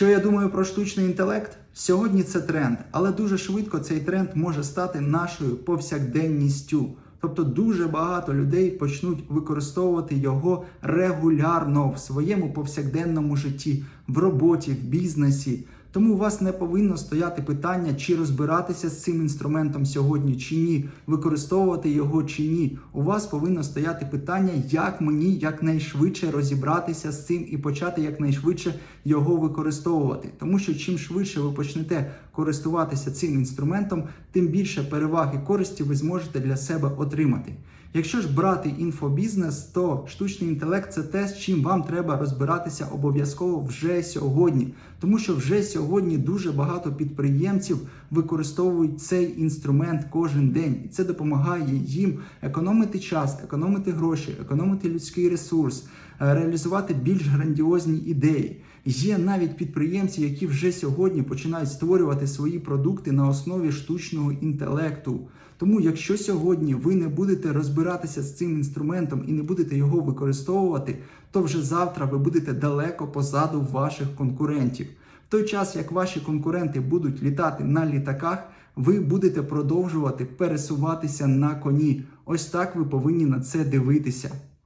Що я думаю про штучний інтелект? Сьогодні це тренд, але дуже швидко цей тренд може стати нашою повсякденністю. Тобто дуже багато людей почнуть використовувати його регулярно в своєму повсякденному житті, в роботі, в бізнесі. Тому у вас не повинно стояти питання, чи розбиратися з цим інструментом сьогодні чи ні, використовувати його чи ні. У вас повинно стояти питання, як мені якнайшвидше розібратися з цим і почати якнайшвидше його використовувати. Тому що чим швидше ви почнете користуватися цим інструментом, тим більше переваг і користі ви зможете для себе отримати. Якщо ж брати інфобізнес, то штучний інтелект це те, з чим вам треба розбиратися обов'язково вже сьогодні, тому що вже сьогодні дуже багато підприємців використовують цей інструмент кожен день, і це допомагає їм економити час, економити гроші, економити людський ресурс, е, реалізувати більш грандіозні ідеї. Є навіть підприємці, які вже сьогодні починають створювати свої продукти на основі штучного інтелекту. Тому, якщо сьогодні ви не будете розбиратися з цим інструментом і не будете його використовувати, то вже завтра ви будете далеко позаду ваших конкурентів. В той час, як ваші конкуренти будуть літати на літаках, ви будете продовжувати пересуватися на коні. Ось так ви повинні на це дивитися.